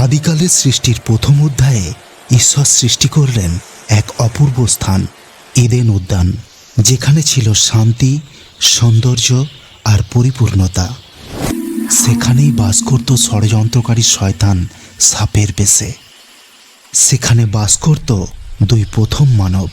আদিকালের সৃষ্টির প্রথম অধ্যায়ে ঈশ্বর সৃষ্টি করলেন এক অপূর্ব স্থান ইদেন উদ্যান, যেখানে ছিল শান্তি, সৌন্দর্য আর পরিপূর্ণতা। সেখানেই বাস করত ষড়যন্ত্রকারী শয়তান সাপের বেশে সেখানে বাস করত দুই প্রথম মানব,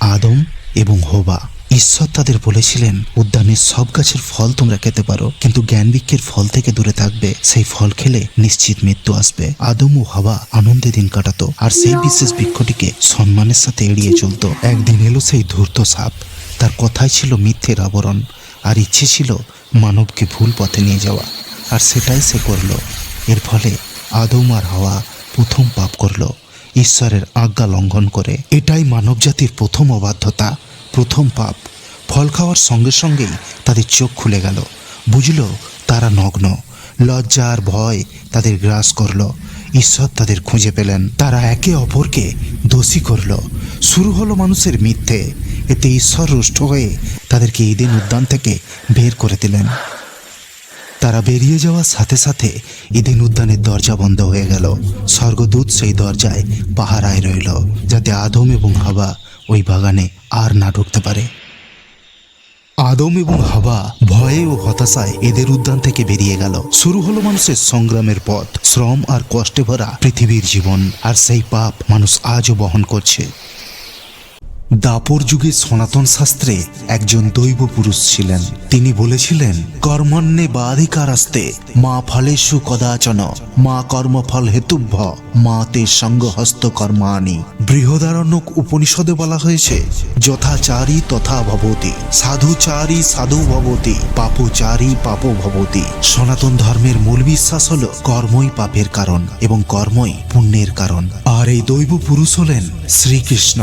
আদম এবং হোবা। ঈশ্বর তাদের বলেছিলেন, উদ্যানের সব গাছের ফল তোমরা খেতে পারো, কিন্তু জ্ঞান বৃক্ষের ফল থেকে দূরে থাকবে, সেই ফল খেলে নিশ্চিত মৃত্যু আসবে। আদম ও হাওয়া আনন্দে দিন কাটাতো, আর সেই বিশেষ বৃক্ষটিকে সম্মানের সাথে এড়িয়ে চলতো। একদিন এলো সেই ধূর্ত সাপ। তার কথাই ছিল মিথ্যের আবরণ, আর ইচ্ছে ছিল মানবকে ভুল পথে নিয়ে যাওয়া। আর সেটাই সে করল। এর ফলে আদম আর হাওয়া প্রথম পাপ করল, ঈশ্বরের আজ্ঞা লঙ্ঘন করে। এটাই মানবজাতির প্রথম অবাধ্যতা। প্রথম পাপ। ফল খাওয়ার সঙ্গে সঙ্গেই তাদের চোখ খুলে গেল। বুঝল, তারা নগ্ন। লজ্জা আর ভয় তাদের গ্রাস করল। ঈশ্বর তাদের খুঁজে পেলেন। তারা একে অপরকে দোষী করল। শুরু হলো মানুষের মিথ্যে। এতে ঈশ্বর রুষ্ট হয়ে তাদেরকে ঈদিন উদ্যান থেকে বের করে দিলেন। তারা বেরিয়ে যাওয়ার সাথে সাথে ঈদিন উদ্যানের দরজা বন্ধ হয়ে গেল। স্বর্গদূত সেই দরজায় পাহারায় রইল, যাতে আদম এবং হাবা ওই বাগানে আর না ঢুকতে পারে। আদম এবং হাবা ভয়ে ও হতাশায় এদের উদ্যান থেকে বেরিয়ে গেল। শুরু হলো মানুষের সংগ্রামের পথ, শ্রম আর কষ্টে ভরা পৃথিবীর জীবন, আর সেই পাপ মানুষ আজও বহন করছে। দাপর যুগে সনাতন শাস্ত্রে একজন দৈব পুরুষ ছিলেন। তিনি বলেছিলেন কর্মণ্যে বাধিকারাস্তে, মা ফলেষু কদাচন, মা কর্মফল হেতুভ্য, মা তে সঙ্গ হস্ত কর্মাণি। বৃহদারণ্যক উপনিষদে বলা হয়েছে, যথাচারী তথা ভবতি, সাধুচারী সাধু ভবতি, পাপচারী পাপ ভবতি। সনাতন ধর্মের মূল বিশ্বাস হল কর্মই পাপের কারণ এবং কর্মই পুণ্যের কারণ। আর এই দৈব পুরুষ হলেন শ্রীকৃষ্ণ।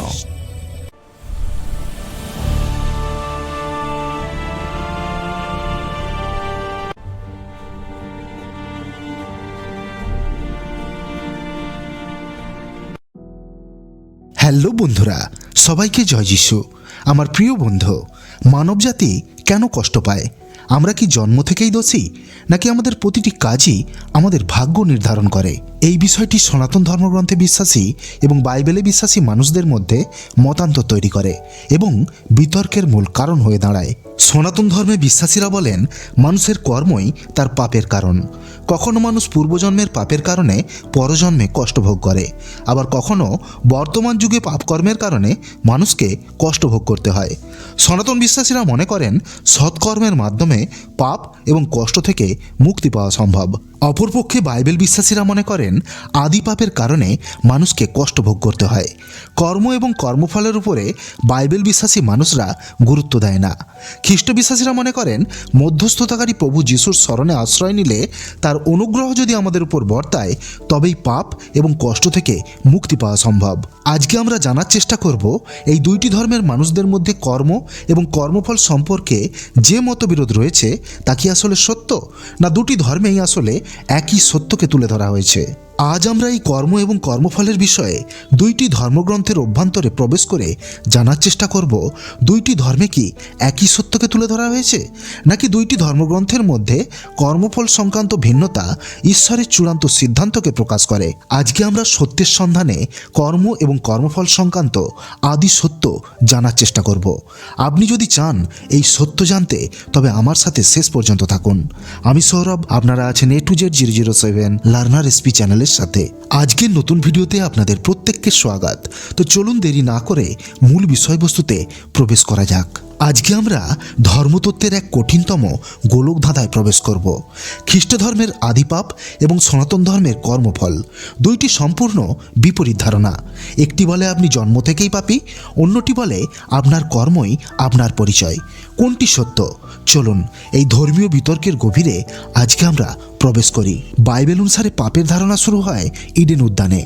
হ্যালো বন্ধুরা সবাইকে জয় যিশু। আমার প্রিয় বন্ধু মানবজাতি কেন কষ্ট পায়? আমরা কি জন্ম থেকেই দোষী? নাকি আমাদের প্রতিটি কাজই আমাদের ভাগ্য নির্ধারণ করে? এই বিষয়টি সনাতন ধর্মগ্রন্থে বিশ্বাসী এবং বাইবেলে বিশ্বাসী মানুষদের মধ্যে মতান্তর তৈরি করে এবং বিতর্কের মূল কারণ হয়ে দাঁড়ায়। সনাতন ধর্মে বিশ্বাসীরা বলেন, মানুষের কর্মই তার পাপের কারণ। কখনো মানুষ পূর্বজন্মের পাপের কারণে পরজন্মে কষ্ট ভোগ করে। আবার কখনো বর্তমান যুগে পাপকর্মের কারণে মানুষকে কষ্ট ভোগ করতে হয়। সনাতন বিশ্বাসীরা মনে করেন, সৎকর্মের মাধ্যমে পাপ এবং কষ্ট থেকে মুক্তি পাওয়া সম্ভব। অপরপক্ষে বাইবেল বিশ্বাসীরা মনে করেন, আদি পাপের কারণে মানুষকে কষ্ট ভোগ করতে হয়। কর্ম এবং কর্মফলের উপরে বাইবেল বিশ্বাসী মানুষরা গুরুত্ব দেয় না। খ্রিস্ট বিশ্বাসীরা মনে করেন, মধ্যস্থতাকারী প্রভু যিশুর স্মরণে আশ্রয় নিলে তার অনুগ্রহ যদি আমাদের উপর বর্তায়, তবেই পাপ এবং কষ্ট থেকে মুক্তি পাওয়া সম্ভব। আজকে আমরা জানার চেষ্টা করব, এই দুইটি ধর্মের মানুষদের মধ্যে কর্ম এবং কর্মফল সম্পর্কে যে মতবিরোধ রয়েছে, তা কি আসলে সত্য? না দুটি ধর্মেই আসলে একই সত্যকে তুলে ধরা হয়েছে। আজ আমরা এই কর্ম এবং কর্মফলের বিষয়ে দুইটি ধর্মগ্রন্থের অভ্যন্তরে প্রবেশ করে জানার চেষ্টা করব। দুইটি ধর্মে কি একই সত্যকে তুলে ধরা হয়েছে? নাকি দুইটি ধর্মগ্রন্থের মধ্যে কর্মফল সংক্রান্ত ভিন্নতা ঈশ্বরের চূড়ান্ত সিদ্ধান্তকে প্রকাশ করে? আজকে আমরা সত্যের সন্ধানে কর্ম এবং কর্মফল সংক্রান্ত আদি সত্য জানার চেষ্টা করব। আপনি যদি চান এই সত্য জানতে, তবে আমার সাথে শেষ পর্যন্ত থাকুন। আমি সৌরভ, আপনারা আছেন A to Z zero zero seven learner SP চ্যানেলের সাথে আজকের নতুন ভিডিওতে আপনাদের প্রত্যেককে স্বাগত। তো চলুন দেরি না করে মূল বিষয়বস্তুতে প্রবেশ করা যাক। আজকে আমরা ধর্মতত্ত্বের এক কঠিনতম গোলক ধাঁধায় প্রবেশ করব। খ্রিস্ট ধর্মের আদিপাপ এবং সনাতন ধর্মের কর্মফল দুইটি সম্পূর্ণ বিপরীত ধারণা। একটি বলে আপনি জন্ম থেকেই পাপি, অন্যটি বলে আপনার কর্মই আপনার পরিচয়। কোনটি সত্য? চলুন এই ধর্মীয় বিতর্কের গভীরে আজকে আমরা প্রবেশ করি। বাইবেল অনুসারে পাপের ধারণা শুরু হয় ইডেন উদ্যানে।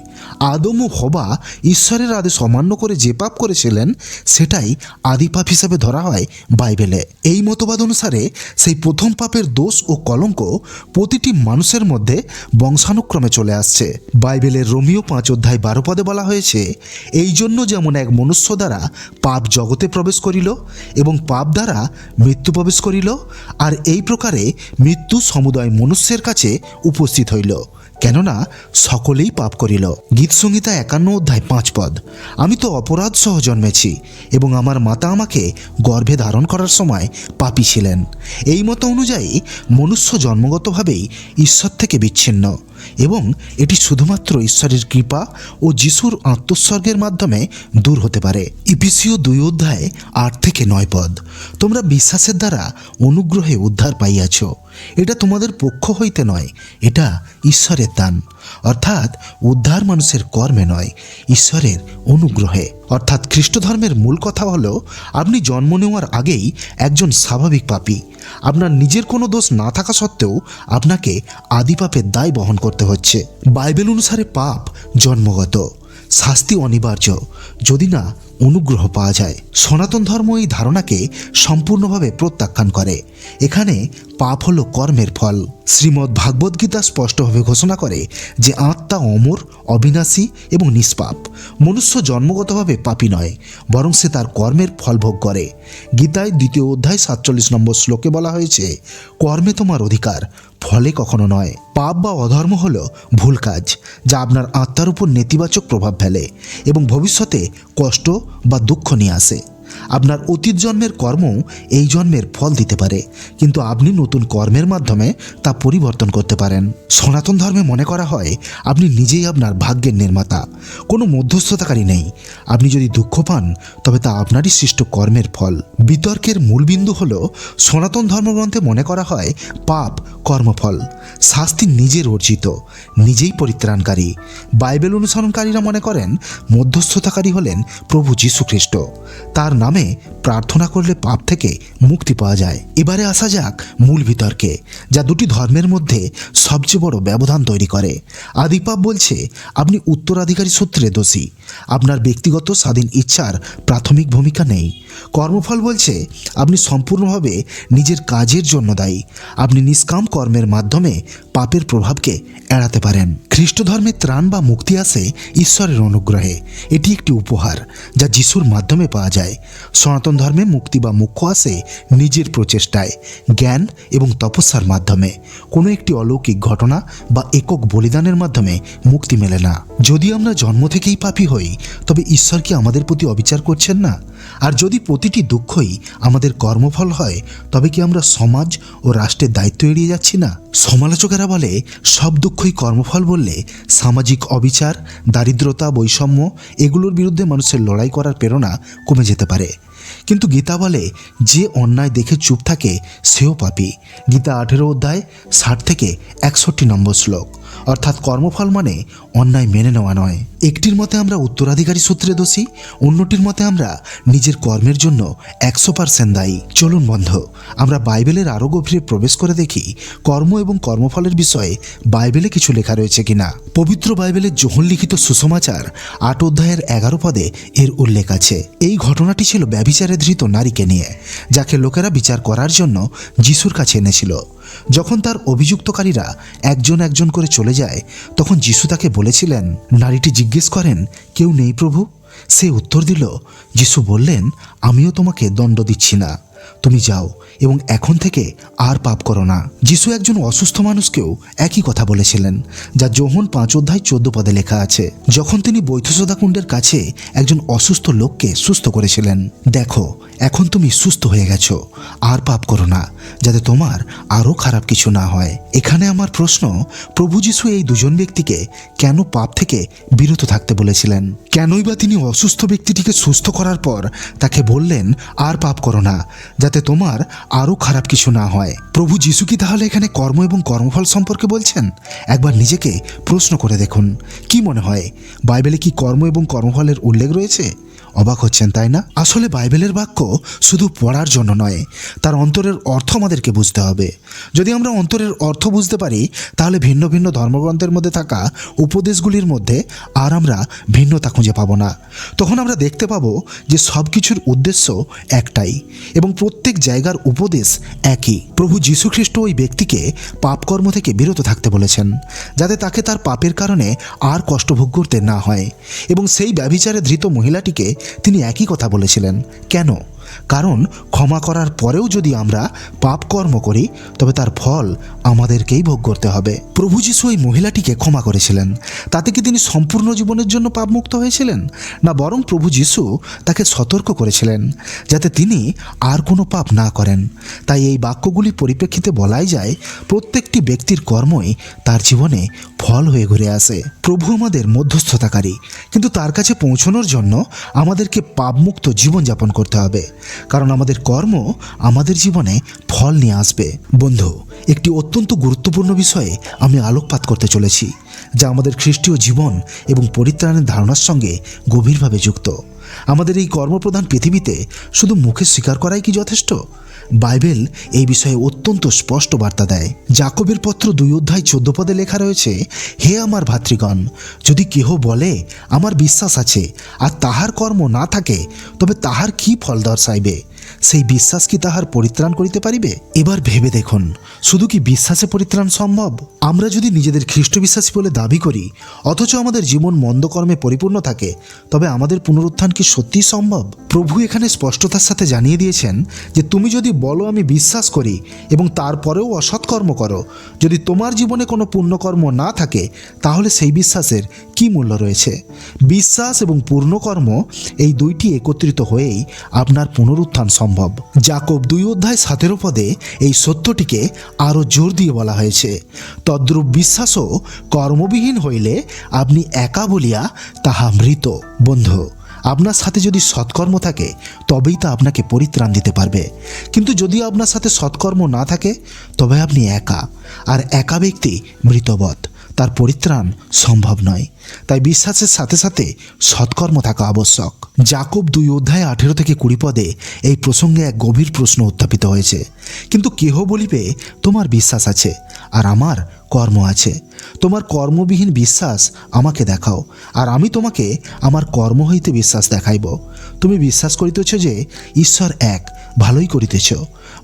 আদম ও হবা ঈশ্বরের আদেশ অমান্য করে যে পাপ করেছিলেন, সেটাই আদি পাপ হিসাবে ধরা হয় বাইবেলে। এই মতবাদ অনুসারে সেই প্রথম পাপের দোষ ও কলঙ্ক প্রতিটি মানুষের মধ্যে বংশানুক্রমে চলে আসছে। বাইবেলের রোমিও পাঁচ অধ্যায় বারো পদে বলা হয়েছে এই জন্য যেমন এক মনুষ্য দ্বারা পাপ জগতে প্রবেশ করিল এবং পাপ দ্বারা মৃত্যু প্রবেশ করিল, আর এই প্রকারে মৃত্যু সমুদয় মনুষ্যের কাছে উপস্থিত হইল, কেননা সকলেই পাপ করিল। গীত সংহিতা একান্ন অধ্যায় পাঁচ পদ। আমি তো অপরাধ সহ জন্মেছি, এবং আমার মাতা আমাকে গর্ভে ধারণ করার সময় পাপী ছিলেন। এই মত অনুযায়ী মনুষ্য জন্মগতভাবেই ঈশ্বর থেকে বিচ্ছিন্ন। এবং এটি শুধুমাত্র ঈশ্বরের কৃপা ও যিশুর আত্মস্বর্গের মাধ্যমে দূর হতে পারে। ইপিসিও দুই অধ্যায় আট থেকে নয় পদ। তোমরা বিশ্বাসের দ্বারা অনুগ্রহে উদ্ধার পাইয়াছ। এটা তোমাদের পক্ষ হইতে নয়, এটা ঈশ্বরের দান। অর্থাৎ উদ্ধার মানুষের কর্মে নয়, ঈশ্বরের অনুগ্রহে। অর্থাৎ খ্রিস্ট ধর্মের মূল কথা হলো, আপনি জন্ম নেওয়ার আগেই একজন স্বাভাবিক পাপী। আপনার নিজের কোনো দোষ না থাকা সত্ত্বেও আপনাকে আদিপাপের দায় বহন করতে হচ্ছে। বাইবেল অনুসারে পাপ জন্মগত। শাস্তি অনিবার্য। যদি না অনুগ্রহ পাওয়া যায়, সনাতন ধর্ম এই ধারণাকে সম্পূর্ণভাবে প্রত্যাখ্যান করে। এখানে পাপ হলো কর্মের ফল। শ্রীমদ্ ভাগবত গীতা স্পষ্টভাবে ঘোষণা করে যে আত্মা অমর, অবিনাশী এবং নিষ্পাপ। মনুষ্য জন্মগতভাবে পাপী নয়, বরং সে তার কর্মের ফল ভোগ করে। গীতায় দ্বিতীয় অধ্যায় সাতচল্লিশ নম্বর শ্লোকে বলা হয়েছে, কর্মে তোমার অধিকার ফলে কখনো নয়। পাপ বা অধর্ম হলো ভুল কাজ, যা আপনার আত্মার উপর নেতিবাচক প্রভাব ফেলে এবং ভবিষ্যতে কষ্ট বা দুঃখ নিয়ে আসে। আপনার অতীত জন্মের কর্ম এই জন্মের ফল দিতে পারে। কিন্তু আপনি নতুন কর্মের মাধ্যমে তা পরিবর্তন করতে পারেন। সনাতন ধর্মে মনে করা হয়, আপনি নিজেই আপনার ভাগ্যের নির্মাতা। কোনো মধ্যস্থতাকারী নেই। আপনি যদি দুঃখ পান, তবে তা আপনারই সৃষ্ট কর্মের ফল। বিতর্কের মূলবিন্দু হল, সনাতন ধর্মগ্রন্থে মনে করা হয়, পাপ কর্মফল। শাস্তি নিজের অর্জিত, নিজেই পরিত্রাণকারী। বাইবেল অনুসরণকারীরা মনে করেন, মধ্যস্থতাকারী হলেন প্রভু যীশু খ্রিস্ট তার নামে প্রার্থনা করলে পাপ থেকে মুক্তি পাওয়া যায়। এবারে আসা যাক মূল বিতর্কে, যা দুটি ধর্মের মধ্যে সবচেয়ে বড় ব্যবধান তৈরি করে। আদিপাপ বলছে, আপনি উত্তরাধিকারী সূত্রে দোষী। আপনার ব্যক্তিগত স্বাধীন ইচ্ছার প্রাথমিক ভূমিকা নেই। কর্মফল বলছে, আপনি সম্পূর্ণভাবে নিজের কাজের জন্য দায়ী। আপনি নিষ্কাম কর্মের মাধ্যমে পাপের প্রভাবকে এড়াতে পারেন। খ্রিস্ট ধর্মে ত্রাণ বা মুক্তি আসে ঈশ্বরের অনুগ্রহে। এটি একটি উপহার যা যিশুর মাধ্যমে পাওয়া যায়। সনাতন ধর্মে মুক্তি বা মুখ্য আসে নিজের প্রচেষ্টায়, জ্ঞান এবং তপস্যার মাধ্যমে। কোনো একটি অলৌকিক ঘটনা বা একক বলিদানের মাধ্যমে মুক্তি মেলে না। যদি আমরা জন্ম থেকেই পাপী হই, তবে ঈশ্বর কি আমাদের প্রতি অবিচার করছেন না? আর যদি প্রতিটি দুঃখই আমাদের কর্মফল হয়, তবে কি আমরা সমাজ ও রাষ্ট্রের দায়িত্ব এড়িয়ে যাচ্ছি না? সমালোচকেরা বলে, সব দুঃখই কর্মফল বললে সামাজিক অবিচার, দারিদ্রতা, বৈষম্য, এগুলোর বিরুদ্ধে মানুষের লড়াই করার প্রেরণা কমে যেতে পারে। কিন্তু গীতা বলে, যে অন্যায় দেখে চুপ থাকে, সেও পাপী। গীতা আঠেরো অধ্যায় ষাট থেকে একষট্টি নম্বর শ্লোক। অর্থাৎ কর্মফল মানে অন্যায় মেনে নেওয়া নয়। একটির মতে আমরা উত্তরাধিকারী সূত্রে দোষী, অন্যটির মতে আমরা নিজের কর্মের জন্য একশো পার্সেন্ট দায়ী। চলুন বন্ধ, আমরা বাইবেলের আরও গভীরে প্রবেশ করে দেখি, কর্ম এবং কর্মফলের বিষয়ে বাইবেলে কিছু লেখা রয়েছে কিনা। পবিত্র বাইবেলের যোহন লিখিত সুসমাচার আট অধ্যায়ের এগারো পদে এর উল্লেখ আছে। এই ঘটনাটি ছিল ব্যভিচারে ধৃত নারীকে নিয়ে, যাকে লোকেরা বিচার করার জন্য যিশুর কাছে এনেছিল। যখন তার অভিযুক্তকারীরা একজন একজন করে চলে যায়, তখন যিশু তাকে বলেছিলেন, নারীটি জিজ্ঞেস করেন, কেউ নেই প্রভু? সে উত্তর দিল, যিশু বললেন, আমিও তোমাকে দণ্ড দিচ্ছি না। তুমি যাও এবং এখন থেকে আর পাপ করো না। যিশু একজন অসুস্থ মানুষকেও একই কথা বলেছিলেন, যা যোহন পাঁচ অধ্যায় চোদ্দ পদে লেখা আছে। যখন তিনি বৈঠসদা কুণ্ডের কাছে একজন অসুস্থ লোককে সুস্থ করেছিলেন, দেখো, এখন তুমি সুস্থ হয়ে গেছো, আর পাপ করো না, যাতে তোমার আরও খারাপ কিছু না হয়। এখানে আমার প্রশ্ন, প্রভু যিশু এই দুজন ব্যক্তিকে কেন পাপ থেকে বিরত থাকতে বলেছিলেন? কেনই বা তিনি অসুস্থ ব্যক্তিটিকে সুস্থ করার পর তাকে বললেন, আর পাপ করো না যাতে তোমার আরও খারাপ কিছু না হয়। প্রভু যিশু কি তাহলে এখানে কর্ম এবং কর্মফল সম্পর্কে বলছেন? একবার নিজেকে প্রশ্ন করে দেখুন। কি মনে হয়, বাইবেলে কি কর্ম এবং কর্মফলের উল্লেখ রয়েছে? অবাক হচ্ছেন, তাই না? আসলে বাইবেলের বাক্য শুধু পড়ার জন্য নয়, তার অন্তরের অর্থ আমাদেরকে বুঝতে হবে। যদি আমরা অন্তরের অর্থ বুঝতে পারি, তাহলে ভিন্ন ভিন্ন ধর্মগ্রন্থের মধ্যে থাকা উপদেশগুলির মধ্যে আর আমরা ভিন্নতা খুঁজে পাবো না। তখন আমরা দেখতে পাবো যে সব কিছুর উদ্দেশ্য একটাই এবং প্রত্যেক জায়গার উপদেশ একই। প্রভু যীশুখ্রিস্ট ওই ব্যক্তিকে পাপকর্ম থেকে বিরত থাকতে বলেছেন, যাতে তাকে তার পাপের কারণে আর কষ্ট ভোগ করতে না হয় এবং সেই ব্যভিচারে ধৃত মহিলাটিকে তিনি একই কথা বলেছিলেন কেন? কারণ ক্ষমা করার পরেও যদি আমরা পাপ কর্ম করি, তবে তার ফল আমাদেরকেই ভোগ করতে হবে। প্রভু যিশু ওই মহিলাটিকে ক্ষমা করেছিলেন। তাতে কি তিনি সম্পূর্ণ জীবনের জন্য পাপমুক্ত হয়েছিলেন? না বরং প্রভু যিশু তাকে সতর্ক করেছিলেন, যাতে তিনি আর কোনো পাপ না করেন। তাই এই বাক্যগুলি পরিপ্রেক্ষিতে বলাই যায়, প্রত্যেকটি ব্যক্তির কর্মই তার জীবনে ফল হয়ে ঘুরে আসে। প্রভু আমাদের মধ্যস্থতাকারী, কিন্তু তার কাছে পৌঁছানোর জন্য আমাদেরকে পাপমুক্ত জীবনযাপন করতে হবে। কারণ আমাদের কর্ম আমাদের জীবনে ফল নিয়ে আসবে। বন্ধু, একটি অত্যন্ত গুরুত্বপূর্ণ বিষয়ে আমি আলোকপাত করতে চলেছি, যা আমাদের খ্রিস্টীয় জীবন এবং পরিত্রাণের ধারণার সঙ্গে গভীরভাবে যুক্ত। আমাদের এই কর্মপ্রধান পৃথিবীতে শুধু মুখে স্বীকার করাই কি যথেষ্ট? বাইবেল এই বিষয়ে অত্যন্ত স্পষ্ট বার্তা দেয়। জাকবের পত্র দুই অধ্যায় চোদ্দ পদে লেখা রয়েছে, হে আমার ভাতৃগণ, যদি কেহ বলে, আমার বিশ্বাস আছে আর তাহার কর্ম না থাকে, তবে তাহার কি ফল দর্শাইবে? সেই বিশ্বাস কি তাহার পরিত্রাণ করিতে পারিবে? এবার ভেবে দেখুন, শুধু কি বিশ্বাসে পরিত্রাণ সম্ভব? আমরা যদি নিজেদের খ্রিস্ট বিশ্বাসী বলে দাবি করি, অথচ আমাদের জীবন মন্দকর্মে পরিপূর্ণ থাকে, তবে আমাদের পুনরুত্থান কি সত্যিই সম্ভব? প্রভু এখানে স্পষ্টতার সাথে জানিয়ে দিয়েছেন যে তুমি যদি বলো আমি বিশ্বাস করি এবং তারপরেও অসৎকর্ম করো, যদি তোমার জীবনে কোনো পুণ্যকর্ম না থাকে, তাহলে সেই বিশ্বাসের কি মূল্য রয়েছে? বিশ্বাস এবং পূর্ণকর্ম এই দুইটি একত্রিত হয়েই আপনার পুনরুত্থান সম্ভব। জাকব দুই অধ্যায় সাতেরো পদে এই সত্যটিকে আরও জোর দিয়ে বলা হয়েছে। তদ্রূপ বিশ্বাসও কর্মবিহীন হইলে আপনি একা বলিয়া তাহা মৃত। বন্ধু, আপনার সাথে যদি সৎকর্ম থাকে, তবেই তা আপনাকে পরিত্রাণ দিতে পারবে। কিন্তু যদি আপনার সাথে সৎকর্ম না থাকে, তবে আপনি একা। আর একা ব্যক্তি মৃতবৎ তার পরিত্রাণ সম্ভব নয়। তাই বিশ্বাসের সাথে সাথে সৎকর্ম থাকা আবশ্যক। জাকব দুই অধ্যায় আঠেরো থেকে কুড়ি পদে এই প্রসঙ্গে এক গভীর প্রশ্ন উত্থাপিত হয়েছে। কিন্তু কেহ বলিবে, তোমার বিশ্বাস আছে আর আমার কর্ম আছে। তোমার কর্মবিহীন বিশ্বাস আমাকে দেখাও আর আমি তোমাকে আমার কর্ম হইতে বিশ্বাস দেখাইব। তুমি বিশ্বাস করিতেছ যে ঈশ্বর এক, ভালোই করিতেছ।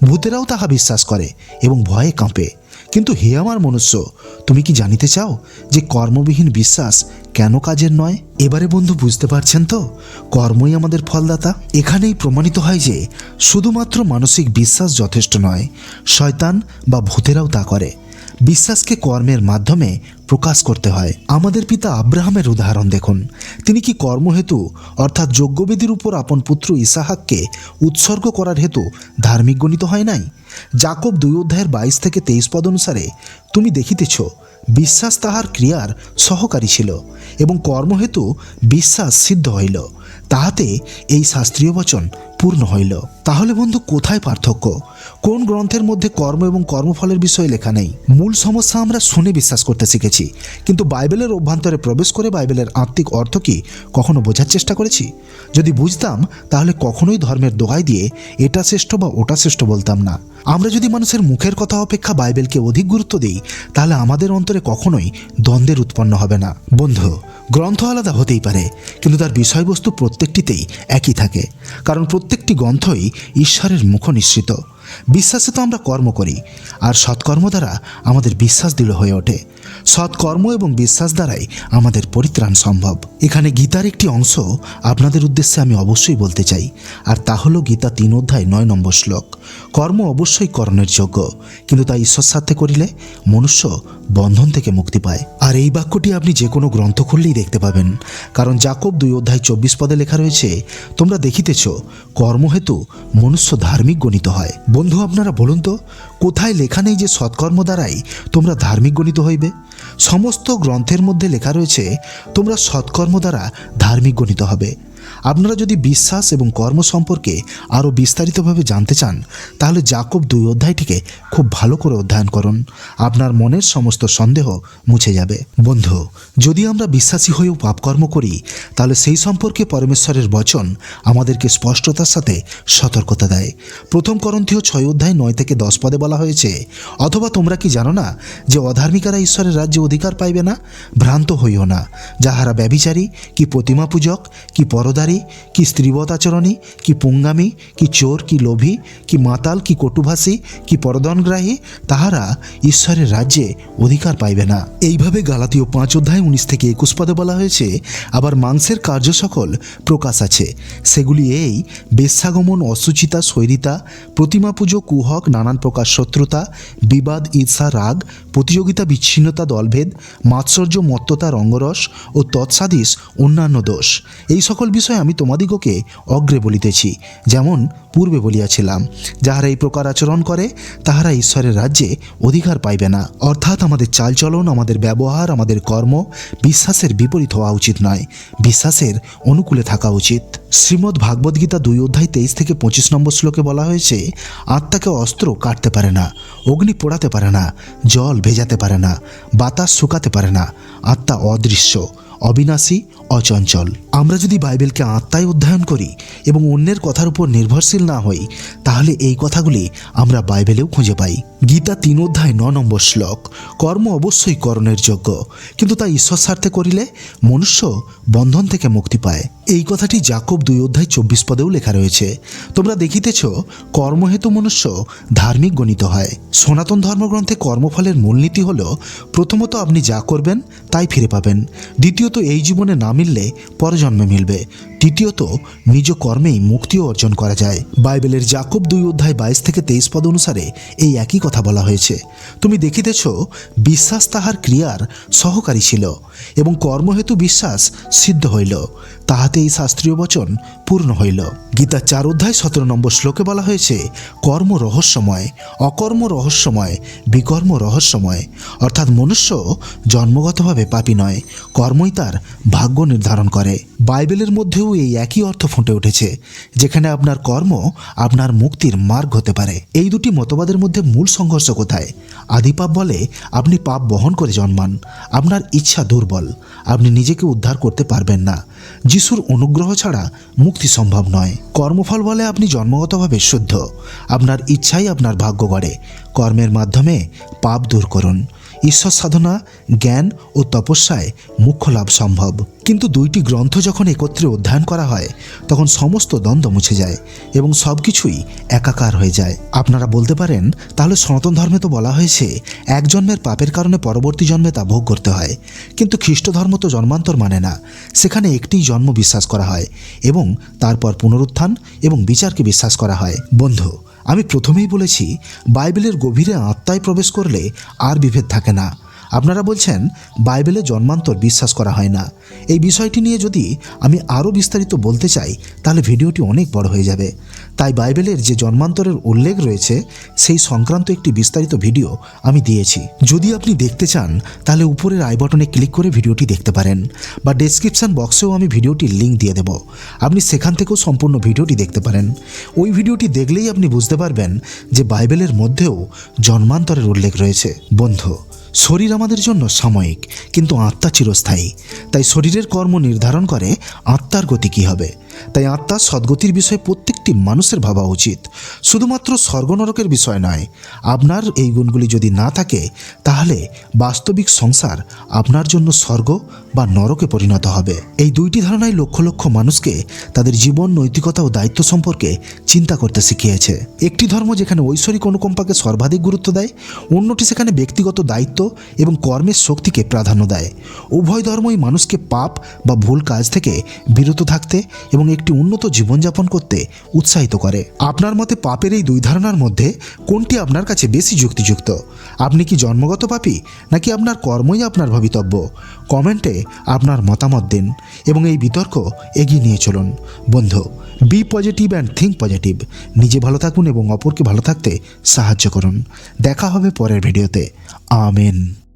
ভূতেরাও তাহা বিশ্বাস করে এবং ভয়ে কাঁপে। কিন্তু হে আমার মনুষ্য, তুমি কি জানিতে চাও যে কর্মবিহীন বিশ্বাস কেন কাজের নয়? এবারে বন্ধু, বুঝতে পারছেন তো? কর্মই আমাদের ফলদাতা। এখানেই প্রমাণিত হয় যে শুধুমাত্র মানসিক বিশ্বাস যথেষ্ট নয়, শয়তান বা ভূতেরাও তা করে। বিশ্বাসকে কর্মের মাধ্যমে প্রকাশ করতে হয়। আমাদের পিতা আব্রাহামের উদাহরণ দেখুন। তিনি কি কর্মহেতু, অর্থাৎ যজ্ঞবেদীর উপর আপন পুত্র ইসাহাককে উৎসর্গ করার হেতু ধার্মিক গণিত হয় নাই? জাকব দুই অধ্যায়ের বাইশ থেকে তেইশ পদ অনুসারে, তুমি দেখিতেছ, বিশ্বাস তাহার ক্রিয়ার সহকারী ছিল এবং কর্মহেতু বিশ্বাস সিদ্ধ হইল। তাহাতে এই শাস্ত্রীয় বচন পূর্ণ হইল। তাহলে বন্ধু, কোথায় পার্থক্য? কোন গ্রন্থের মধ্যে কর্ম এবং কর্মফলের বিষয়ে লেখা নেই? মূল সমস্যা আমরা শুনে বিশ্বাস করতে শিখেছি। কিন্তু বাইবেলের অভ্যন্তরে প্রবেশ করে বাইবেলের আত্মিক অর্থ কি কখনো বোঝার চেষ্টা করেছি? যদি বুঝতাম, তাহলে কখনোই ধর্মের দোহাই দিয়ে এটা শ্রেষ্ঠ বা ওটা শ্রেষ্ঠ বলতাম না। আমরা যদি মানুষের মুখের কথা অপেক্ষা বাইবেলকে অধিক গুরুত্ব দিই, তাহলে আমাদের অন্তরে কখনোই দ্বন্দ্বের উৎপন্ন হবে না। বন্ধু, গ্রন্থ আলাদা হতেই পারে, কিন্তু তার বিষয়বস্তু প্রত্যেকটিতেই একই থাকে। কারণ প্রত্যেকটি গ্রন্থই ঈশ্বরের মুখ নিঃসৃত বিশ্বাসে তো আমরা কর্ম করি, আর সৎকর্ম দ্বারা আমাদের বিশ্বাস দৃঢ় হয়ে ওঠে। সৎকর্ম এবং বিশ্বাস দ্বারাই আমাদের পরিত্রাণ সম্ভব। এখানে গীতার একটি অংশ আপনাদের উদ্দেশ্যে আমি অবশ্যই বলতে চাই, আর তা হলো গীতা তিন অধ্যায় নয় নম্বর শ্লোক। কর্ম অবশ্যই করণের যোগ্য, কিন্তু তা ঈশ্বর সাথে করিলে মনুষ্য বন্ধন থেকে মুক্তি পায়। আর এই বাক্যটি আপনি যে কোনো গ্রন্থ খুললেই দেখতে পাবেন। কারণ জাকব দুই অধ্যায় চব্বিশ পদে লেখা রয়েছে, তোমরা দেখিতেছ, কর্মহেতু মনুষ্য ধার্মিক গণিত হয়। বন্ধু, আপনারা বলুন তো, কোথায় লেখা নেই যে সৎকর্ম দ্বারাই তোমরা ধার্মিক গণিত হইবে? সমস্ত গ্রন্থের মধ্যে লেখা রয়েছে, তোমরা সৎকর্ম দ্বারা ধার্মিক গণিত হবে। আপনারা যদি বিশ্বাস এবং কর্ম সম্পর্কে আরও বিস্তারিতভাবে জানতে চান, তাহলে জাকব দুই অধ্যায়টিকে খুব ভালো করে অধ্যয়ন করুন। আপনার মনের সমস্ত সন্দেহ মুছে যাবে। বন্ধু, যদি আমরা বিশ্বাসী হয়েও পাপকর্ম করি, তাহলে সেই সম্পর্কে পরমেশ্বরের বচন আমাদেরকে স্পষ্টতার সাথে সতর্কতা দেয়। প্রথম করন্থীয় ছয় অধ্যায় নয় থেকে দশ পদে বলা হয়েছে, অথবা তোমরা কি জানো না যে অধার্মিকারা ঈশ্বরের রাজ্যে অধিকার পাইবে না? ভ্রান্ত হইও না। যাহারা ব্যভিচারী, কি প্রতিমা পূজক কি পর পরদারি কি স্ত্রীবত আচরণী, কি পুঙ্গামি, কি চোর, কি লোভী, কি মাতাল, কি কটুভাষী, কি পরদনগ্রাহী, তাহারা ঈশ্বরের রাজ্যে অধিকার পাইবে না। এইভাবে গালাতীয় পাঁচ অধ্যায় উনিশ থেকে একুশ পদে বলা হয়েছে, আবার মাংসের কার্য সকল প্রকাশ আছে। সেগুলি এই, বেশ্যাগমন, অসুচিতা শৈরিতা প্রতিমা পুজো, কুহক, নানান প্রকার শত্রুতা, বিবাদ, ঈর্ষা, রাগ, প্রতিযোগিতা, বিচ্ছিন্নতা, দলভেদ, মাৎসর্য, মত্ততা, রঙ্গরস ও তৎসাদিস অন্যান্য দোষ। এই সকল বিষয় আমি তোমাদিগকে অগ্রে বলিতেছি, যেমন পূর্বে বলিয়াছিলাম, যাহারা এই প্রকার আচরণ করে, তাহারা ঈশ্বরের রাজ্যে অধিকার পাইবে না। অর্থাৎ আমাদের চালচলন, আমাদের ব্যবহার, আমাদের কর্ম বিশ্বাসের বিপরীত হওয়া উচিত নয়। বিশ্বাসের অনুকূলে থাকা উচিত। শ্রীমদ্ ভাগবত গীতা দুই অধ্যায় তেইশ থেকে পঁচিশ নম্বর শ্লোকে বলা হয়েছে, আত্মাকে অস্ত্র কাটতে পারে না, অগ্নি পোড়াতে পারে না, জল ভেজাতে পারে না, বাতাস শুকাতে পারে না, আত্মা অদৃশ্য। অবিনাশী, অচঞ্চল। আমরা যদি বাইবেলকে আত্মায় অধ্যয়ন করি এবং অন্যের কথার উপর নির্ভরশীল না হই, তাহলে এই কথাগুলি আমরা বাইবেলেও খুঁজে পাই। গীতা তিন অধ্যায় ন নম্বর শ্লোক, কর্ম অবশ্যই করণের যোগ্য, কিন্তু তা ঈশ্বর স্বার্থে করিলে মনুষ্য বন্ধন থেকে মুক্তি পায়। এই কথাটি জাকব দুই অধ্যায় চব্বিশ পদেও লেখা রয়েছে। তোমরা দেখিতেছ, কর্মহেতু মনুষ্য ধার্মিক গণিত হয়। সনাতন ধর্মগ্রন্থে কর্মফলের মূলনীতি হল, প্রথমত আপনি যা করবেন, তাই ফিরে পাবেন। দ্বিতীয়ত এই জীবনে না মিললে পরজন্মে মিলবে। তৃতীয়ত, নিজ কর্মেই মুক্তিও অর্জন করা যায়। বাইবেলের জাকব দুই অধ্যায় বাইশ থেকে তেইশ পদ অনুসারে এই একই কথা বলা হয়েছে। তুমি দেখিতেছ, বিশ্বাস তাহার ক্রিয়ার সহকারী ছিল এবং কর্মহেতু বিশ্বাস সিদ্ধ হইল। তাহাতে এই শাস্ত্রীয় বচন পূর্ণ হইল। গীতার চার অধ্যায় সতেরো নম্বর শ্লোকে বলা হয়েছে, কর্ম রহস্যময়, অকর্ম রহস্যময়, বিকর্ম রহস্যময়। অর্থাৎ মনুষ্য জন্মগতভাবে পাপী নয়, কর্মই তার ভাগ্য নির্ধারণ করে। বাইবেলের মধ্যেও এই একই অর্থ ফুটে উঠেছে, যেখানে আপনার কর্ম আপনার মুক্তির মার্গ হতে পারে। এই দুটি মতবাদের মধ্যে মূল সংঘর্ষ কোথায়? আদিপাপ বলে আপনি পাপ বহন করে জন্মান, আপনার ইচ্ছা দুর্বল, আপনি নিজেকে উদ্ধার করতে পারবেন না। যিশুর অনুগ্রহ ছাড়া মুক্তি সম্ভব নয়। কর্মফল বলে আপনি জন্মগতভাবে শুদ্ধ। আপনার ইচ্ছাই আপনার ভাগ্য গড়ে। কর্মের মাধ্যমে পাপ দূর করুন। ঈশ্বর সাধনা, জ্ঞান ও তপস্যায় মুখ্য লাভ সম্ভব। কিন্তু দুইটি গ্রন্থ যখন একত্রে অধ্যয়ন করা হয়, তখন সমস্ত দ্বন্দ্ব মুছে যায় এবং সব কিছুই একাকার হয়ে যায়। আপনারা বলতে পারেন, তাহলে সনাতন ধর্মে তো বলা হয়েছে, এক জন্মের পাপের কারণে পরবর্তী জন্মে তা ভোগ করতে হয়। কিন্তু খ্রিস্ট ধর্ম তো জন্মান্তর মানে না, সেখানে একটিই জন্ম বিশ্বাস করা হয় এবং তারপর পুনরুত্থান এবং বিচারকে বিশ্বাস করা হয়। বন্ধু আমি প্রথমেই বলেছি বাইবেলের গভীরে আত্মায় প্রবেশ করলে আর বিভেদ থাকে না। আপনারা বলছেন, বাইবেলে জন্মান্তর বিশ্বাস করা হয় না। এই বিষয়টি নিয়ে যদি আমি আরও বিস্তারিত বলতে চাই, তাহলে ভিডিওটি অনেক বড় হয়ে যাবে। তাই বাইবেলের যে জন্মান্তরের উল্লেখ রয়েছে, সেই সংক্রান্ত একটি বিস্তারিত ভিডিও আমি দিয়েছি। যদি আপনি দেখতে চান, তাহলে উপরের আই বটনে ক্লিক করে ভিডিওটি দেখতে পারেন বা ডেসক্রিপশন বক্সেও আমি ভিডিওটির লিঙ্ক দিয়ে দেব। আপনি সেখান থেকেও সম্পূর্ণ ভিডিওটি দেখতে পারেন। ওই ভিডিওটি দেখলেই আপনি বুঝতে পারবেন যে বাইবেলের মধ্যেও জন্মান্তরের উল্লেখ রয়েছে। বন্ধু শরীর আমাদের জন্য সাময়িক, কিন্তু আত্মা চিরস্থায়ী। তাই শরীরের কর্ম নির্ধারণ করে আত্মার গতি কী হবে? তাই আত্মার সদ্গতির বিষয়ে প্রত্যেকটি মানুষের ভাবা উচিত। শুধুমাত্র স্বর্গনরকের বিষয় নয়, আপনার এই গুণগুলি যদি না থাকে, তাহলে বাস্তবিক সংসার আপনার জন্য স্বর্গ বা নরকে পরিণত হবে। এই দুইটি ধারণাই লক্ষ লক্ষ মানুষকে তাদের জীবন, নৈতিকতা ও দায়িত্ব সম্পর্কে চিন্তা করতে শিখিয়েছে। একটি ধর্ম যেখানে ঐশ্বরিক অনুকম্পাকে সর্বাধিক গুরুত্ব দেয়, অন্যটি সেখানে ব্যক্তিগত দায়িত্ব এবং কর্মের শক্তিকে প্রাধান্য দেয়। উভয় ধর্মই মানুষকে পাপ বা ভুল কাজ থেকে বিরত থাকতে এবং একটি উন্নত জীবনযাপন করতে উৎসাহিত করে। আপনার মতে পাপের এই দুই ধারণার মধ্যে কোনটি আপনার কাছে বেশি যুক্তিযুক্ত? আপনি কি জন্মগত পাপী, নাকি আপনার কর্মই আপনার ভবিতব্য? কমেন্টে আপনার মতামত দিন এবং এই বিতর্ক এগিয়ে নিয়ে চলুন। বন্ধু be positive and think positive নিজে ভালো থাকুন এবং অপরকে ভালো থাকতে সাহায্য করুন। দেখা হবে পরের ভিডিওতে। আমেন।